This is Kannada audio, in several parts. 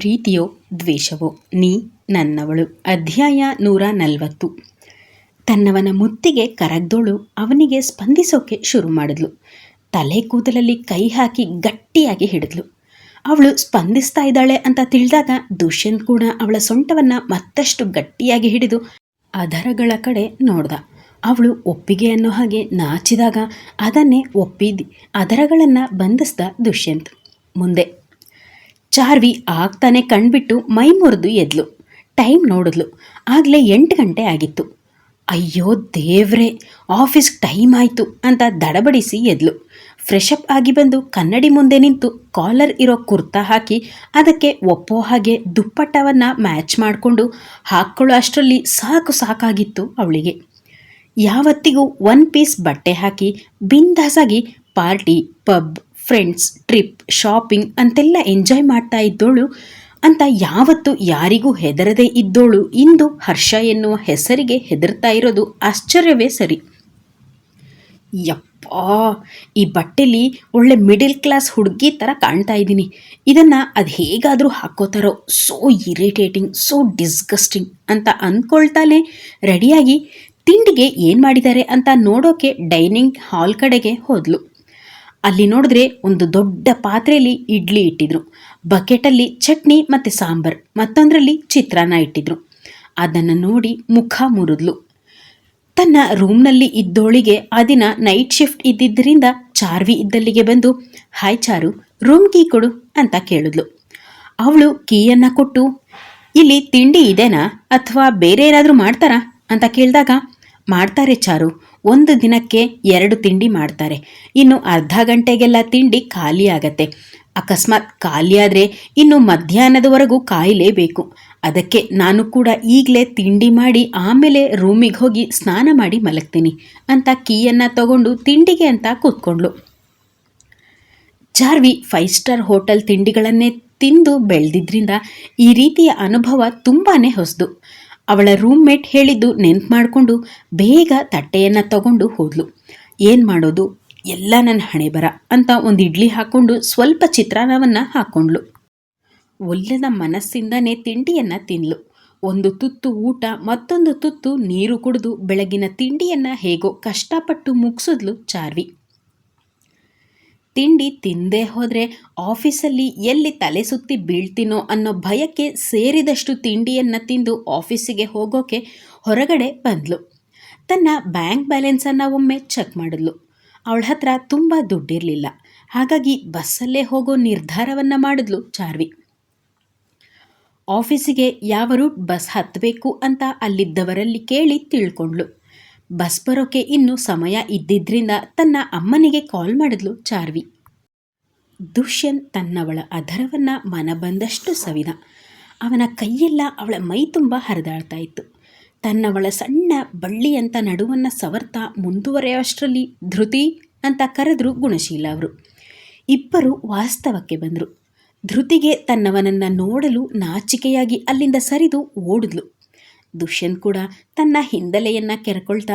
ಪ್ರೀತಿಯೋ ದ್ವೇಷವೋ ನೀ ನನ್ನವಳು. ಅಧ್ಯಾಯ ನೂರ ನಲವತ್ತು. ತನ್ನವನ ಮುತ್ತಿಗೆ ಕರಗ್ದೋಳು, ಅವನಿಗೆ ಸ್ಪಂದಿಸೋಕೆ ಶುರು ಮಾಡಿದ್ಲು. ತಲೆ ಕೂದಲಲ್ಲಿ ಕೈ ಹಾಕಿ ಗಟ್ಟಿಯಾಗಿ ಹಿಡಿದ್ಲು. ಅವಳು ಸ್ಪಂದಿಸ್ತಾ ಇದ್ದಾಳೆ ಅಂತ ತಿಳಿದಾಗ ದುಷ್ಯಂತ್ ಕೂಡ ಅವಳ ಸೊಂಟವನ್ನು ಮತ್ತಷ್ಟು ಗಟ್ಟಿಯಾಗಿ ಹಿಡಿದು ಅದರಗಳ ಕಡೆ ನೋಡ್ದ. ಅವಳು ಒಪ್ಪಿಗೆ ಅನ್ನೋ ಹಾಗೆ ನಾಚಿದಾಗ ಅದನ್ನೇ ಒಪ್ಪಿದಿ, ಅದರಗಳನ್ನು ಬಂಧಿಸ್ದ ದುಷ್ಯಂತ್. ಮುಂದೆ ಚಾರ್ವಿ ಆಗ್ತಾನೆ ಕಣ್ಬಿಟ್ಟು ಮೈ ಮುರಿದು ಎದ್ಲು. ಟೈಮ್ ನೋಡಿದ್ಲು. ಆಗಲೇ ಎಂಟು ಗಂಟೆ ಆಗಿತ್ತು. ಅಯ್ಯೋ ದೇವ್ರೆ, ಆಫೀಸ್ಗೆ ಟೈಮ್ ಆಯಿತು ಅಂತ ದಡಬಡಿಸಿ ಎದ್ಲು. ಫ್ರೆಶ್ ಅಪ್ ಆಗಿ ಬಂದು ಕನ್ನಡಿ ಮುಂದೆ ನಿಂತು ಕಾಲರ್ ಇರೋ ಕುರ್ತಾ ಹಾಕಿ ಅದಕ್ಕೆ ಒಪ್ಪೋ ಹಾಗೆ ದುಪ್ಪಟ್ಟವನ್ನು ಮ್ಯಾಚ್ ಮಾಡಿಕೊಂಡು ಹಾಕ್ಕೊಳ್ಳೋ ಅಷ್ಟರಲ್ಲಿ ಸಾಕು ಸಾಕಾಗಿತ್ತು ಅವಳಿಗೆ. ಯಾವತ್ತಿಗೂ ಒನ್ ಪೀಸ್ ಬಟ್ಟೆ ಹಾಕಿ ಬಿಂದಾಸಾಗಿ party, pub friends trip shopping ಅಂತೆಲ್ಲ ಎಂಜಾಯ್ ಮಾಡ್ತಾ ಇದ್ದೋಳು. ಅಂತ ಯಾವತ್ತು ಯಾರಿಗೂ ಹೆದರದೇ ಇದ್ದೋಳು. ಇಂದು ಹರ್ಷ ಎನ್ನುವ ಹೆಸರಿಗೆ ಹೆದರ್ತಾ ಇರೋದು ಆಶ್ಚರ್ಯವೇ ಸರಿ. ಯಪ್ಪಾ, ಈ ಬಟ್ಟೆಲಿ ಒಳ್ಳೆ ಮಿಡಿಲ್ ಕ್ಲಾಸ್ ಹುಡುಗಿ ಥರ ಕಾಣ್ತಾ ಇದ್ದೀನಿ. ಇದನ್ನು ಅದು ಹೇಗಾದರೂ ಹಾಕೋತಾರೋ ಸೋ ಇರಿಟೇಟಿಂಗ್ ಸೋ ಡಿಸ್ಗಸ್ಟಿಂಗ್ ಅಂತ ಅಂದ್ಕೊಳ್ತಾನೆ ರೆಡಿಯಾಗಿ ತಿಂಡಿಗೆ ಏನು ಮಾಡಿದ್ದಾರೆ ಅಂತ ನೋಡೋಕೆ ಡೈನಿಂಗ್ ಹಾಲ್ ಕಡೆಗೆ ಹೋದ್ಲು. ಅಲ್ಲಿ ನೋಡಿದ್ರೆ ಒಂದು ದೊಡ್ಡ ಪಾತ್ರೆಯಲ್ಲಿ ಇಡ್ಲಿ ಇಟ್ಟಿದ್ರು. ಬಕೆಟಲ್ಲಿ ಚಟ್ನಿ ಮತ್ತು ಸಾಂಬಾರ್, ಮತ್ತೊಂದರಲ್ಲಿ ಚಿತ್ರಾನ್ನ ಇಟ್ಟಿದ್ರು. ಅದನ್ನು ನೋಡಿ ಮುಖ ಮುರಿದ್ಲು. ತನ್ನ ರೂಮ್ನಲ್ಲಿ ಇದ್ದೋಳಿಗೆ ಆ ದಿನ ನೈಟ್ ಶಿಫ್ಟ್ ಇದ್ದಿದ್ದರಿಂದ ಚಾರ್ವಿ ಇದ್ದಲ್ಲಿಗೆ ಬಂದು ಹಾಯ್ ಚಾರು ರೂಮ್ ಕೀ ಕೊಡು ಅಂತ ಕೇಳಿದ್ಲು. ಅವಳು ಕೀಯನ್ನು ಕೊಟ್ಟು, ಇಲ್ಲಿ ತಿಂಡಿ ಇದೆನಾ? ಅಥವಾ ಬೇರೆ ಏನಾದರೂ ಮಾಡ್ತಾರಾ? ಅಂತ ಕೇಳಿದಾಗ, ಮಾಡ್ತಾರೆ ಚಾರು ಒಂದು ದಿನಕ್ಕೆ ಎರಡು ತಿಂಡಿ ಮಾಡ್ತಾರೆ. ಇನ್ನು ಅರ್ಧ ಗಂಟೆಗೆಲ್ಲ ತಿಂಡಿ ಖಾಲಿ ಆಗತ್ತೆ. ಅಕಸ್ಮಾತ್ ಖಾಲಿಯಾದರೆ ಇನ್ನು ಮಧ್ಯಾಹ್ನದವರೆಗೂ ಕಾಯಲೇಬೇಕು. ಅದಕ್ಕೆ ನಾನು ಕೂಡ ಈಗಲೇ ತಿಂಡಿ ಮಾಡಿ ಆಮೇಲೆ ರೂಮಿಗೆ ಹೋಗಿ ಸ್ನಾನ ಮಾಡಿ ಮಲಗ್ತೀನಿ ಅಂತ ಕೀಯನ್ನು ತಗೊಂಡು ತಿಂಡಿಗೆ ಅಂತ ಕೂತ್ಕೊಂಡ್ಳು. ಚಾರ್ವಿ ಫೈವ್ ಸ್ಟಾರ್ ಹೋಟೆಲ್ ತಿಂಡಿಗಳನ್ನೇ ತಿಂದು ಬೆಳೆದಿದ್ರಿಂದ ಈ ರೀತಿಯ ಅನುಭವ ತುಂಬಾ ಹೊಸದು. ಅವಳ ರೂಮ್ಮೇಟ್ ಹೇಳಿದ್ದು ನೆನ್ಪು ಮಾಡಿಕೊಂಡು ಬೇಗ ತಟ್ಟೆಯನ್ನು ತಗೊಂಡು ಹೋದ್ಲು. ಏನು ಮಾಡೋದು? ಎಲ್ಲ ನನ್ನ ಹಣೆ ಬರ ಅಂತ ಒಂದು ಇಡ್ಲಿ ಹಾಕ್ಕೊಂಡು ಸ್ವಲ್ಪ ಚಿತ್ರಾನ್ನವನ್ನು ಹಾಕ್ಕೊಂಡ್ಳು ಒಲ್ಲದ ಮನಸ್ಸಿಂದನೇ ತಿಂಡಿಯನ್ನು ತಿನ್ಲು. ಒಂದು ತುತ್ತು ಊಟ, ಮತ್ತೊಂದು ತುತ್ತು ನೀರು ಕುಡಿದು ಬೆಳಗಿನ ತಿಂಡಿಯನ್ನು ಹೇಗೋ ಕಷ್ಟಪಟ್ಟು ಮುಗಿಸಿದ್ಲು ಚಾರ್ವಿ. ತಿಂಡಿ ತಿಂದೇ ಹೋದರೆ ಆಫೀಸಲ್ಲಿ ಎಲ್ಲಿ ತಲೆ ಸುತ್ತಿ ಬೀಳ್ತೀನೋ ಅನ್ನೋ ಭಯಕ್ಕೆ ಸೇರಿದಷ್ಟು ತಿಂಡಿಯನ್ನು ತಿಂದು ಆಫೀಸಿಗೆ ಹೋಗೋಕೆ ಹೊರಗಡೆ ಬಂದಳು ತನ್ನ ಬ್ಯಾಂಕ್ ಬ್ಯಾಲೆನ್ಸನ್ನು ಒಮ್ಮೆ ಚೆಕ್ ಮಾಡಿದ್ಲು. ಅವಳ ಹತ್ರ ತುಂಬ ದುಡ್ಡಿರಲಿಲ್ಲ. ಹಾಗಾಗಿ ಬಸ್ಸಲ್ಲೇ ಹೋಗೋ ನಿರ್ಧಾರವನ್ನು ಮಾಡಿದ್ಲು ಚಾರ್ವಿ. ಆಫೀಸಿಗೆ ಯಾವ ರೂಟ್ ಬಸ್ ಹತ್ತಬೇಕು ಅಂತ ಅಲ್ಲಿದ್ದವರಲ್ಲಿ ಕೇಳಿ ತಿಳ್ಕೊಂಡ್ಳು. ಬಸ್ ಬರೋಕೆ ಇನ್ನೂ ಸಮಯ ಇದ್ದಿದ್ರಿಂದ ತನ್ನ ಅಮ್ಮನಿಗೆ ಕಾಲ್ ಮಾಡಿದ್ಲು ಚಾರ್ವಿ. ದುಷ್ಯನ್ ತನ್ನವಳ ಅಧರವನ್ನು ಮನ ಬಂದಷ್ಟು ಸವಿದ. ಅವನ ಕೈಯೆಲ್ಲ ಅವಳ ಮೈ ತುಂಬ ಹರಿದಾಡ್ತಾ ಇತ್ತು. ತನ್ನವಳ ಸಣ್ಣ ಬಳ್ಳಿಯಂಥ ನಡುವನ್ನು ಸವರ್ತಾ ಮುಂದುವರೆಯುವಷ್ಟರಲ್ಲಿ ಧೃತಿ ಅಂತ ಕರೆದ್ರು ಗುಣಶೀಲ ಅವರು. ಇಬ್ಬರು ವಾಸ್ತವಕ್ಕೆ ಬಂದರು. ಧೃತಿಗೆ ತನ್ನವನನ್ನು ನೋಡಲು ನಾಚಿಕೆಯಾಗಿ ಅಲ್ಲಿಂದ ಸರಿದು ಓಡಿದ್ಲು. ದುಷ್ಯಂತ್ ಕೂಡ ತನ್ನ ಹಿನ್ನೆಲೆಯನ್ನು ಕೆರ್ಕೊಳ್ತಾ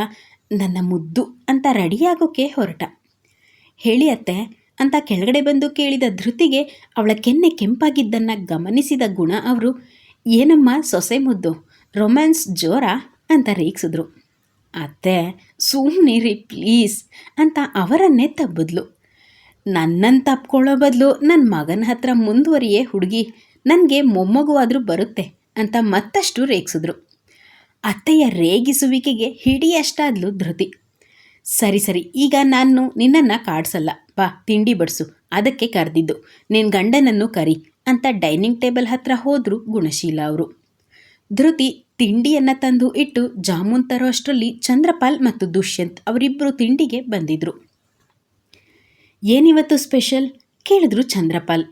ನನ್ನ ಮುದ್ದು ಅಂತ ರೆಡಿಯಾಗೋಕೆ ಹೊರಟ. ಹೇಳಿ ಅತ್ತೆ, ಅಂತ ಕೆಳಗಡೆ ಬಂದು ಕೇಳಿದ ಧೃತಿಗೆ ಅವಳ ಕೆನ್ನೆ ಕೆಂಪಾಗಿದ್ದನ್ನು ಗಮನಿಸಿದ ಗುಣ ಅವರು, ಏನಮ್ಮ ಸೊಸೆ ಮುದ್ದು, ರೊಮ್ಯಾನ್ಸ್ ಜೋರಾ? ಅಂತ ರೇಗಿಸಿದ್ರು. ಅತ್ತೆ ಸುಮ್ಮನಿರಿ ಪ್ಲೀಸ್, ಅಂತ ಅವರನ್ನೇ ತಬ್ಬಿದ್ಲು. ನನ್ನನ್ನು ತಪ್ಕೊಳ್ಳೋ ಬದಲು ನನ್ನ ಮಗನ ಹತ್ರ ಮುಂದುವರಿಯೇ ಹುಡುಗಿ, ನನಗೆ ಮೊಮ್ಮಗುವಾದರೂ ಬರುತ್ತೆ, ಅಂತ ಮತ್ತಷ್ಟು ರೇಗಿಸಿದ್ರು. ಅತ್ತೆಯ ರೇಗಿಸುವಿಕೆಗೆ ಹಿಡಿಯಷ್ಟಾದ್ಲು ಧೃತಿ. ಸರಿ ಸರಿ, ಈಗ ನಾನು ನಿನ್ನನ್ನು ಕಾಡ್ಸಲ್ಲ. ಬಾ, ತಿಂಡಿ ಬಡಿಸು. ಅದಕ್ಕೆ ಕರೆದಿದ್ದು. ನಿನ್ನ ಗಂಡನನ್ನು ಕರಿ ಅಂತ ಡೈನಿಂಗ್ ಟೇಬಲ್ ಹತ್ರ ಹೋದ್ರು ಗುಣಶೀಲ ಅವರು. ಧೃತಿ ತಿಂಡಿಯನ್ನು ತಂದು ಇಟ್ಟು ಜಾಮೂನ್ ತರೋ ಅಷ್ಟರಲ್ಲಿ ಚಂದ್ರಪಾಲ್ ಮತ್ತು ದುಷ್ಯಂತ್ ಅವರಿಬ್ಬರು ತಿಂಡಿಗೆ ಬಂದಿದ್ರು. ಏನಿವತ್ತು ಸ್ಪೆಷಲ್? ಕೇಳಿದ್ರು ಚಂದ್ರಪಾಲ್.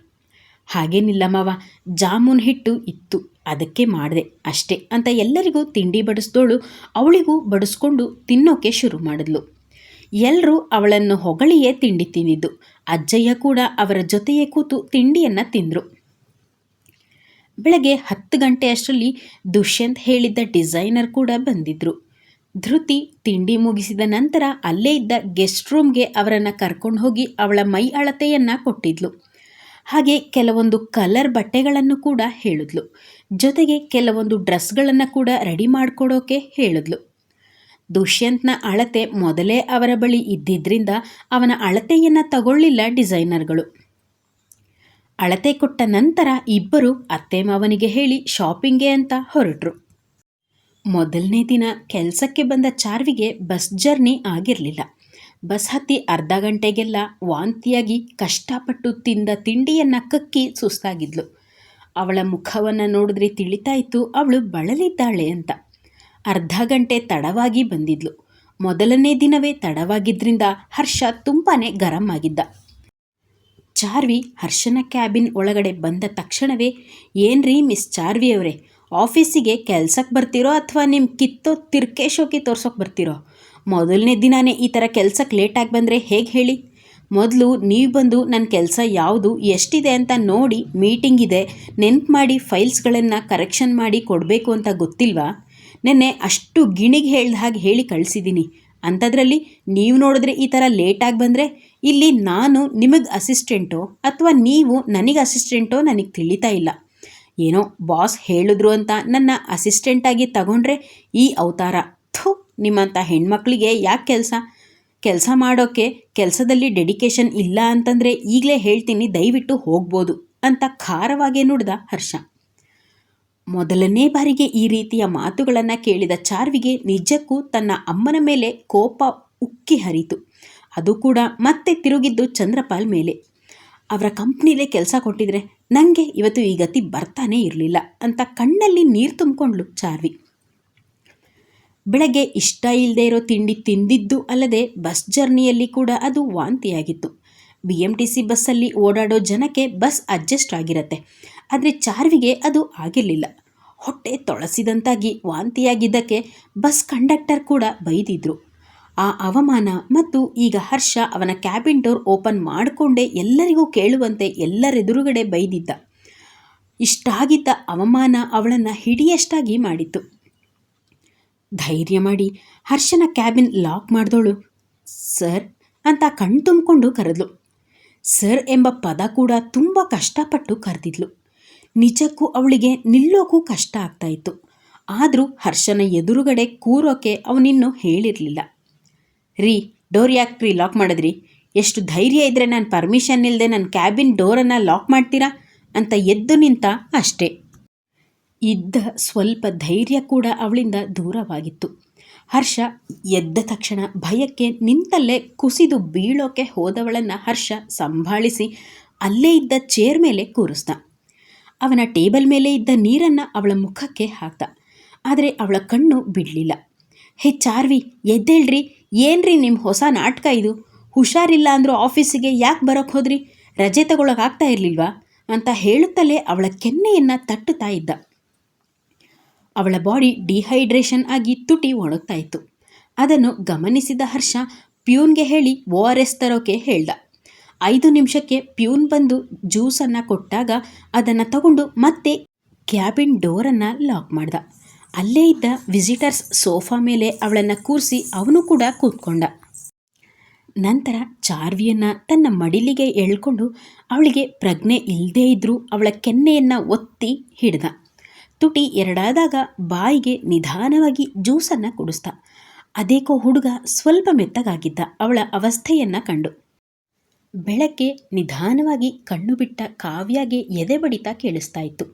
ಹಾಗೇನಿಲ್ಲ ಮಾವ, ಜಾಮೂನ್ ಹಿಟ್ಟು ಇತ್ತು. ಅದಕ್ಕೆ ಮಾಡಿದೆ ಅಷ್ಟೇ ಅಂತ ಎಲ್ಲರಿಗೂ ತಿಂಡಿ ಬಡಿಸ್ದೋಳು ಅವಳಿಗೂ ಬಡಿಸ್ಕೊಂಡು ತಿನ್ನೋಕೆ ಶುರು ಮಾಡಿದ್ಲು. ಎಲ್ಲರೂ ಅವಳನ್ನು ಹೊಗಳಿಯೇ ತಿಂಡಿ ತಿಂದಿದ್ದು. ಅಜ್ಜಯ್ಯ ಕೂಡ ಅವರ ಜೊತೆಯೇ ಕೂತು ತಿಂಡಿಯನ್ನು ತಿಂದರು. ಬೆಳಗ್ಗೆ ಹತ್ತು ಗಂಟೆ ಅಷ್ಟರಲ್ಲಿ ದುಷ್ಯಂತ್ ಹೇಳಿದ್ದ ಡಿಸೈನರ್ ಕೂಡ ಬಂದಿದ್ದರು ಧೃತಿ ತಿಂಡಿ ಮುಗಿಸಿದ ನಂತರ ಅಲ್ಲೇ ಇದ್ದ ಗೆಸ್ಟ್ ರೂಮ್ಗೆ ಅವರನ್ನು ಕರ್ಕೊಂಡು ಹೋಗಿ ಅವಳ ಮೈ ಅಳತೆಯನ್ನು ಕೊಟ್ಟಿದ್ಲು. ಹಾಗೆ ಕೆಲವೊಂದು ಕಲರ್ ಬಟ್ಟೆಗಳನ್ನು ಕೂಡ ಹೇಳಿದ್ಲು. ಜೊತೆಗೆ ಕೆಲವೊಂದು ಡ್ರೆಸ್ಗಳನ್ನು ಕೂಡ ರೆಡಿ ಮಾಡಿಕೊಡೋಕೆ ಹೇಳಿದ್ಲು. ದುಷ್ಯಂತ್ನ ಅಳತೆ ಮೊದಲೇ ಅವರ ಬಳಿ ಇದ್ದಿದ್ದರಿಂದ ಅವನ ಅಳತೆಯನ್ನು ತಗೊಳ್ಳಿಲ್ಲ ಡಿಸೈನರ್ಗಳು. ಅಳತೆ ಕೊಟ್ಟ ನಂತರ ಇಬ್ಬರು ಅತ್ತೆ ಮಾವನಿಗೆ ಹೇಳಿ ಶಾಪಿಂಗ್ಗೆ ಅಂತ ಹೊರಟರು. ಮೊದಲನೇ ದಿನ ಕೆಲಸಕ್ಕೆ ಬಂದ ಚಾರ್ವಿಗೆ ಬಸ್ ಜರ್ನಿ ಆಗಿರಲಿಲ್ಲ. ಬಸ್ ಹತ್ತಿ ಅರ್ಧ ಗಂಟೆಗೆಲ್ಲ ವಾಂತಿಯಾಗಿ ಕಷ್ಟಪಟ್ಟು ತಿಂದ ತಿಂಡಿಯನ್ನು ಕಕ್ಕಿ ಸುಸ್ತಾಗಿದ್ಲು. ಅವಳ ಮುಖವನ್ನು ನೋಡಿದ್ರೆ ತಿಳಿತಾ ಇತ್ತು, ಅವಳು ಬಳಲಿದ್ದಾಳೆ ಅಂತ. ಅರ್ಧ ಗಂಟೆ ತಡವಾಗಿ ಬಂದಿದ್ಲು. ಮೊದಲನೇ ದಿನವೇ ತಡವಾಗಿದ್ದರಿಂದ ಹರ್ಷ ತುಂಬಾ ಗರಂ ಆಗಿದ್ದ. ಚಾರ್ವಿ ಹರ್ಷನ ಕ್ಯಾಬಿನ್ ಒಳಗಡೆ ಬಂದ ತಕ್ಷಣವೇ, ಏನ್ರಿ ಮಿಸ್ ಚಾರ್ವಿ ಅವರೇ ಆಫೀಸಿಗೆ ಕೆಲ್ಸಕ್ಕೆ ಬರ್ತಿರೋ ಅಥವಾ ನಿಮ್ಮ ಕಿತ್ತೋ ತಿರ್ಕೇಶೋಕಿ ತೋರ್ಸೋಕೆ ಬರ್ತಿರೋ? ಮೊದಲನೇ ದಿನಾನೇ ಈ ಥರ ಕೆಲಸಕ್ಕೆ ಲೇಟಾಗಿ ಬಂದರೆ ಹೇಗೆ ಹೇಳಿ? ಮೊದಲು ನೀವು ಬಂದು ನನ್ನ ಕೆಲಸ ಯಾವುದು, ಎಷ್ಟಿದೆ ಅಂತ ನೋಡಿ ಮೀಟಿಂಗ್ ಇದೆ, ನೆನ್ಪು ಮಾಡಿ ಫೈಲ್ಸ್ಗಳನ್ನು ಕರೆಕ್ಷನ್ ಮಾಡಿ ಕೊಡಬೇಕು ಅಂತ ಗೊತ್ತಿಲ್ವಾ? ನೆನ್ನೆ ಅಷ್ಟು ಗಿಣಿಗೆ ಹೇಳ್ದ ಹಾಗೆ ಹೇಳಿ ಕಳಿಸಿದ್ದೀನಿ ಅಂಥದ್ರಲ್ಲಿ ನೀವು ನೋಡಿದ್ರೆ ಈ ಥರ ಲೇಟಾಗಿ ಬಂದರೆ ಇಲ್ಲಿ ನಾನು ನಿಮಗೆ ಅಸಿಸ್ಟೆಂಟೋ ಅಥವಾ ನೀವು ನನಗೆ ಅಸಿಸ್ಟೆಂಟೋ ನನಗೆ ತಿಳಿತಾ ಇಲ್ಲ. ಏನೋ ಬಾಸ್ ಹೇಳಿದ್ರು ಅಂತ ನನ್ನ ಅಸಿಸ್ಟೆಂಟಾಗಿ ತಗೊಂಡ್ರೆ ಈ ಅವತಾರ ಥು ನಿಮ್ಮಂಥ ಹೆಣ್ಮಕ್ಳಿಗೆ ಯಾಕೆ ಕೆಲಸ? ಕೆಲಸ ಮಾಡೋಕ್ಕೆ ಕೆಲಸದಲ್ಲಿ ಡೆಡಿಕೇಶನ್ ಇಲ್ಲ ಅಂತಂದರೆ ಈಗಲೇ ಹೇಳ್ತೀನಿ ದಯವಿಟ್ಟು ಹೋಗ್ಬೋದು ಅಂತ ಖಾರವಾಗೇ ನುಡಿದ ಹರ್ಷ. ಮೊದಲನೇ ಬಾರಿಗೆ ಈ ರೀತಿಯ ಮಾತುಗಳನ್ನು ಕೇಳಿದ ಚಾರ್ವಿಗೆ ನಿಜಕ್ಕೂ ತನ್ನ ಅಮ್ಮನ ಮೇಲೆ ಕೋಪ ಉಕ್ಕಿ ಹರಿತು. ಅದು ಕೂಡ ಮತ್ತೆ ತಿರುಗಿದ್ದು ಚಂದ್ರಪಾಲ್ ಮೇಲೆ. ಅವರ ಕಂಪ್ನಿಲೇ ಕೆಲಸ ಕೊಟ್ಟಿದ್ರೆ ನನಗೆ ಇವತ್ತು ಈ ಗತಿ ಬರ್ತಾನೇ ಇರಲಿಲ್ಲ ಅಂತ ಕಣ್ಣಲ್ಲಿ ನೀರು ತುಂಬಿಕೊಂಡ್ಲು ಚಾರ್ವಿ. ಬೆಳಗ್ಗೆ ಇಷ್ಟ ಇಲ್ಲದೆ ಇರೋ ತಿಂಡಿ ತಿಂದಿದ್ದು ಅಲ್ಲದೆ ಬಸ್ ಜರ್ನಿಯಲ್ಲಿ ಕೂಡ ಅದು ವಾಂತಿಯಾಗಿತ್ತು. ಬಿ ಎಂ ಟಿ ಸಿ ಬಸ್ಸಲ್ಲಿ ಓಡಾಡೋ ಜನಕ್ಕೆ ಬಸ್ ಅಡ್ಜಸ್ಟ್ ಆಗಿರತ್ತೆ. ಆದರೆ ಚಾರ್ವಿಗೆ ಅದು ಆಗಿರಲಿಲ್ಲ. ಹೊಟ್ಟೆ ತೊಳಸಿದಂತಾಗಿ ವಾಂತಿಯಾಗಿದ್ದಕ್ಕೆ ಬಸ್ ಕಂಡಕ್ಟರ್ ಕೂಡ ಬೈದಿದ್ರು. ಆ ಅವಮಾನ ಮತ್ತು ಈಗ ಹರ್ಷ ಅವನ ಕ್ಯಾಬಿನ್ ಡೋರ್ ಓಪನ್ ಮಾಡಿಕೊಂಡೇ ಎಲ್ಲರಿಗೂ ಕೇಳುವಂತೆ ಎಲ್ಲರೆದುರುಗಡೆ ಬೈದಿದ್ದ. ಇಷ್ಟಾಗಿದ್ದ ಅವಮಾನ ಅವಳನ್ನು ಹಿಡಿಯಷ್ಟಾಗಿ ಮಾಡಿತ್ತು. ಧೈರ್ಯ ಮಾಡಿ ಹರ್ಷನ ಕ್ಯಾಬಿನ್ ಲಾಕ್ ಮಾಡಿದೋಳು. ಸರ್ ಅಂತ ಕಣ್ ತುಂಬಿಕೊಂಡು ಕರೆದ್ಲು. ಸರ್ ಎಂಬ ಪದ ಕೂಡ ತುಂಬ ಕಷ್ಟಪಟ್ಟು ಕರೆದಿದ್ಲು. ನಿಜಕ್ಕೂ ಅವಳಿಗೆ ನಿಲ್ಲೋಕ್ಕೂ ಕಷ್ಟ ಆಗ್ತಾ ಇತ್ತು. ಆದರೂ ಹರ್ಷನ ಎದುರುಗಡೆ ಕೂರೋಕೆ ಅವನಿನ್ನೂ ಹೇಳಿರಲಿಲ್ಲ. ರೀ, ಡೋರ್ ಯಾಕೆ ರೀ ಲಾಕ್ ಮಾಡಿದ್ರಿ? ಎಷ್ಟು ಧೈರ್ಯ ಇದ್ದರೆ ನಾನು ಪರ್ಮಿಷನ್ ಇಲ್ಲದೆ ನನ್ನ ಕ್ಯಾಬಿನ್ ಡೋರನ್ನು ಲಾಕ್ ಮಾಡ್ತೀರಾ? ಅಂತ ಎದ್ದು ನಿಂತ ಅಷ್ಟೇ. ಇದ್ದ ಸ್ವಲ್ಪ ಧೈರ್ಯ ಕೂಡ ಅವಳಿಂದ ದೂರವಾಗಿತ್ತು. ಹರ್ಷ ಎದ್ದ ತಕ್ಷಣ ಭಯಕ್ಕೆ ನಿಂತಲ್ಲೇ ಕುಸಿದು ಬೀಳೋಕೆ ಹೋದವಳನ್ನು ಹರ್ಷ ಸಂಭಾಳಿಸಿ ಅಲ್ಲೇ ಇದ್ದ ಚೇರ್ ಮೇಲೆ ಕೂರಿಸ್ದ. ಅವನ ಟೇಬಲ್ ಮೇಲೆ ಇದ್ದ ನೀರನ್ನು ಅವಳ ಮುಖಕ್ಕೆ ಹಾಕ್ದ. ಆದರೆ ಅವಳ ಕಣ್ಣು ಬಿಡಲಿಲ್ಲ. ಹೇ ಚಾರ್ವಿ, ಎದ್ದೇಳ್ರಿ. ಏನ್ರಿ ನಿಮ್ಮ ಹೊಸ ನಾಟಕ ಇದು? ಹುಷಾರಿಲ್ಲ ಅಂದರೂ ಆಫೀಸಿಗೆ ಯಾಕೆ ಬರೋಕ್ಕೆ ಹೋದ್ರಿ? ರಜೆ ತಗೊಳಕ್ಕಾಗ್ತಾ ಇರಲಿಲ್ವಾ? ಅಂತ ಹೇಳುತ್ತಲೇ ಅವಳ ಕೆನ್ನೆಯನ್ನು ತಟ್ಟುತ್ತಾ ಇದ್ದ. ಅವಳ ಬಾಡಿ ಡಿಹೈಡ್ರೇಷನ್ ಆಗಿ ತುಟಿ ಒಣಗ್ತಾ ಇತ್ತು ಅದನ್ನು ಗಮನಿಸಿದ ಹರ್ಷ ಪ್ಯೂನ್ಗೆ ಹೇಳಿ ಓ ಆರ್ ಎಸ್ ತರೋಕೆ ಹೇಳ್ದ. ಐದು ನಿಮಿಷಕ್ಕೆ ಪ್ಯೂನ್ ಬಂದು ಜ್ಯೂಸನ್ನು ಕೊಟ್ಟಾಗ ಅದನ್ನು ತಗೊಂಡು ಮತ್ತೆ ಕ್ಯಾಬಿನ್ ಡೋರನ್ನು ಲಾಕ್ ಮಾಡ್ದ. ಅಲ್ಲೇ ಇದ್ದ ವಿಸಿಟರ್ಸ್ ಸೋಫಾ ಮೇಲೆ ಅವಳನ್ನು ಕೂರಿಸಿ ಅವನು ಕೂಡ ಕೂತ್ಕೊಂಡ. ನಂತರ ಚಾರ್ವಿಯನ್ನು ತನ್ನ ಮಡಿಲಿಗೆ ಎಳ್ಕೊಂಡು ಅವಳಿಗೆ ಪ್ರಜ್ಞೆ ಇಲ್ಲದೇ ಇದ್ದರೂ ಅವಳ ಕೆನ್ನೆಯನ್ನು ಒತ್ತಿ ಹಿಡ್ದ. ತುಟಿ ಎರಡಾದಾಗ ಬಾಯಿಗೆ ನಿಧಾನವಾಗಿ ಜ್ಯೂಸನ್ನು ಕುಡಿಸ್ತ ಅದೇಕೋ ಹುಡುಗ ಸ್ವಲ್ಪ ಮೆತ್ತಗಾಗಿದ್ದ. ಅವಳ ಅವಸ್ಥೆಯನ್ನು ಕಂಡು. ಬೆಳಗ್ಗೆ ನಿಧಾನವಾಗಿ ಕಣ್ಣು ಬಿಟ್ಟ ಕಾವ್ಯಾಗೆ ಎದೆ ಬಡಿತ ಕೇಳಿಸ್ತಾ ಇತ್ತು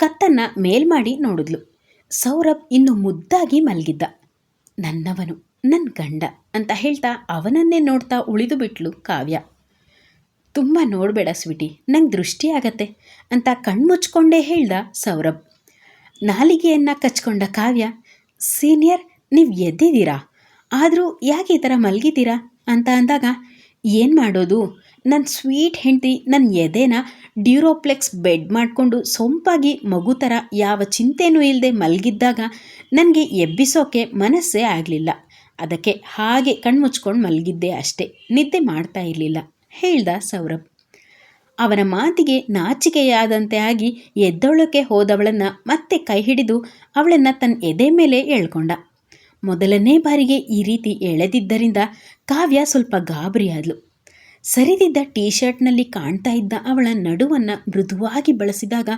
ಕತ್ತನ್ನು ಮೇಲ್ಮಾಡಿ ನೋಡಿದ್ಲು. ಸೌರಭ್ ಇನ್ನು ಮುದ್ದಾಗಿ ಮಲಗಿದ್ದ. ನನ್ನವನು ನನ್ನ ಗಂಡ ಅಂತ ಹೇಳ್ತಾ ಅವನನ್ನೇ ನೋಡ್ತಾ ಉಳಿದು ಬಿಟ್ಲು ಕಾವ್ಯ. ತುಂಬ ನೋಡಬೇಡ ಸ್ವೀಟಿ, ನಂಗೆ ದೃಷ್ಟಿ ಆಗತ್ತೆ ಅಂತ ಕಣ್ಮುಚ್ಕೊಂಡೇ ಹೇಳ್ದ ಸೌರಭ್. ನಾಲಿಗೆಯನ್ನು ಕಚ್ಕೊಂಡ ಕಾವ್ಯ, ಸೀನಿಯರ್, ನೀವು ಎದ್ದಿದ್ದೀರಾ? ಆದರೂ ಯಾಕೆ ಈ ಥರ ಮಲಗಿದ್ದೀರಾ? ಅಂತ ಅಂದಾಗ, ಏನು ಮಾಡೋದು? ನನ್ನ ಸ್ವೀಟ್ ಹೆಂಡತಿ ನನ್ನ ಎದೆನ ಡ್ಯೂರೋಪ್ಲೆಕ್ಸ್ ಬೆಡ್ ಮಾಡಿಕೊಂಡು ಸೊಂಪಾಗಿ ಮಗು ಥರ ಯಾವ ಚಿಂತೆನೂ ಇಲ್ಲದೆ ಮಲಗಿದ್ದಾಗ ನನಗೆ ಎಬ್ಬಿಸೋಕೆ ಮನಸ್ಸೇ ಆಗಲಿಲ್ಲ. ಅದಕ್ಕೆ ಹಾಗೆ ಕಣ್ಮುಚ್ಕೊಂಡು ಮಲಗಿದ್ದೆ ಅಷ್ಟೇ. ನಿದ್ದೆ ಮಾಡ್ತಾ ಇರಲಿಲ್ಲ, ಹೇಳ್ದ ಸೌರಭ್. ಅವನ ಮಾತಿಗೆ ನಾಚಿಕೆಯಾದಂತೆ ಆಗಿ ಎದ್ದೊಳಕ್ಕೆ ಹೋದವಳನ್ನು ಮತ್ತೆ ಕೈ ಹಿಡಿದು ಅವಳನ್ನು ತನ್ನ ಎದೆ ಮೇಲೆ ಎಳ್ಕೊಂಡ. ಮೊದಲನೇ ಬಾರಿಗೆ ಈ ರೀತಿ ಎಳೆದಿದ್ದರಿಂದ ಕಾವ್ಯ ಸ್ವಲ್ಪ ಗಾಬರಿಯಾದ್ಲು ಸರಿದಿದ್ದ ಟೀ ಶರ್ಟ್ನಲ್ಲಿ ಕಾಣ್ತಾ ಇದ್ದ ಅವಳ ನಡುವನ್ನು ಮೃದುವಾಗಿ ಬಳಸಿದಾಗ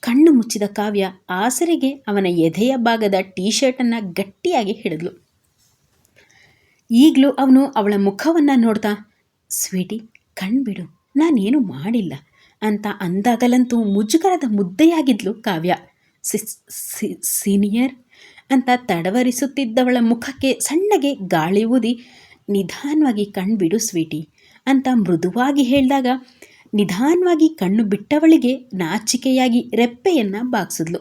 ಕಣ್ಣು ಮುಚ್ಚಿದ ಕಾವ್ಯ ಆಸರೆಗೆ ಅವನ ಎದೆಯ ಭಾಗದ ಟೀ ಶರ್ಟನ್ನು ಗಟ್ಟಿಯಾಗಿ ಹಿಡಿದ್ಲು. ಈಗಲೂ ಅವನು ಅವಳ ಮುಖವನ್ನು ನೋಡ್ತಾ, ಸ್ವೀಟಿ, ಕಣ್ಬಿಡು. ನಾನೇನು ಮಾಡಿಲ್ಲ ಅಂತ ಅಂದಾಗಲಂತೂ ಮುಜುಗರದ ಮುದ್ದೆಯಾಗಿದ್ಲು ಕಾವ್ಯ. ಸೀನಿಯರ್ ಅಂತ ತಡವರಿಸುತ್ತಿದ್ದವಳ ಮುಖಕ್ಕೆ ಸಣ್ಣಗೆ ಗಾಳಿ ಊದಿ, ನಿಧಾನವಾಗಿ ಕಣ್ಬಿಡು ಸ್ವೀಟಿ ಅಂತ ಮೃದುವಾಗಿ ಹೇಳಿದಾಗ ನಿಧಾನವಾಗಿ ಕಣ್ಣು ಬಿಟ್ಟವಳಿಗೆ ನಾಚಿಕೆಯಾಗಿ ರೆಪ್ಪೆಯನ್ನು ಬಾಗಿಸಿದ್ಲು.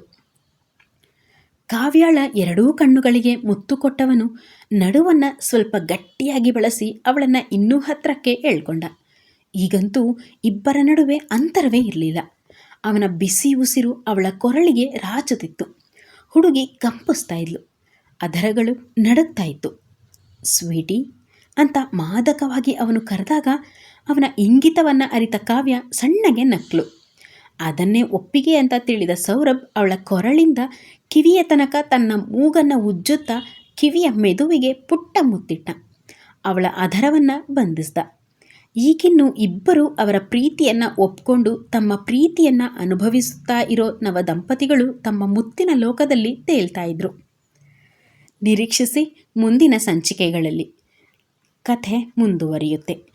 ಕಾವ್ಯಾಳ ಎರಡೂ ಕಣ್ಣುಗಳಿಗೆ ಮುತ್ತು ಕೊಟ್ಟವನು ನಡುವನ್ನು ಸ್ವಲ್ಪ ಗಟ್ಟಿಯಾಗಿ ಬಳಸಿ ಅವಳನ್ನು ಇನ್ನೂ ಹತ್ತಿರಕ್ಕೆ ಎಳ್ಕೊಂಡ. ಈಗಂತೂ ಇಬ್ಬರ ನಡುವೆ ಅಂತರವೇ ಇರಲಿಲ್ಲ. ಅವನ ಬಿಸಿ ಉಸಿರು ಅವಳ ಕೊರಳಿಗೆ ರಾಚುತ್ತಿತ್ತು. ಹುಡುಗಿ ಕಂಪಿಸ್ತಾ ಇದ್ಲು. ಅದರಗಳು ನಡುಗ್ತಾ ಇತ್ತು. ಸ್ವೀಟಿ ಅಂತ ಮಾದಕವಾಗಿ ಅವನು ಕರೆದಾಗ ಅವನ ಇಂಗಿತವನ್ನು ಅರಿತ ಕಾವ್ಯ ಸಣ್ಣಗೆ ನಕ್ಲು. ಅದನ್ನೇ ಒಪ್ಪಿಗೆ ಅಂತ ತಿಳಿದ ಸೌರಭ್ ಅವಳ ಕೊರಳಿಂದ ಕಿವಿಯ ತನಕ ತನ್ನ ಮೂಗನ್ನು ಉಜ್ಜುತ್ತಾ ಕಿವಿಯ ಮೆದುವಿಗೆ ಪುಟ್ಟ ಮುತ್ತಿಟ್ಟ. ಅವಳ ಅಧರವನ್ನು ಬಂಧಿಸ್ದ. ಈಗಿನ್ನು ಇಬ್ಬರು ಅವರ ಪ್ರೀತಿಯನ್ನು ಒಪ್ಕೊಂಡು ತಮ್ಮ ಪ್ರೀತಿಯನ್ನು ಅನುಭವಿಸುತ್ತಾ ಇರೋ ನವ ದಂಪತಿಗಳು ತಮ್ಮ ಮುತ್ತಿನ ಲೋಕದಲ್ಲಿ ತೇಲ್ತಾ ಇದ್ರು. ನಿರೀಕ್ಷಿಸಿ ಮುಂದಿನ ಸಂಚಿಕೆಗಳಲ್ಲಿ ಕಥೆ ಮುಂದುವರಿಯುತ್ತೆ.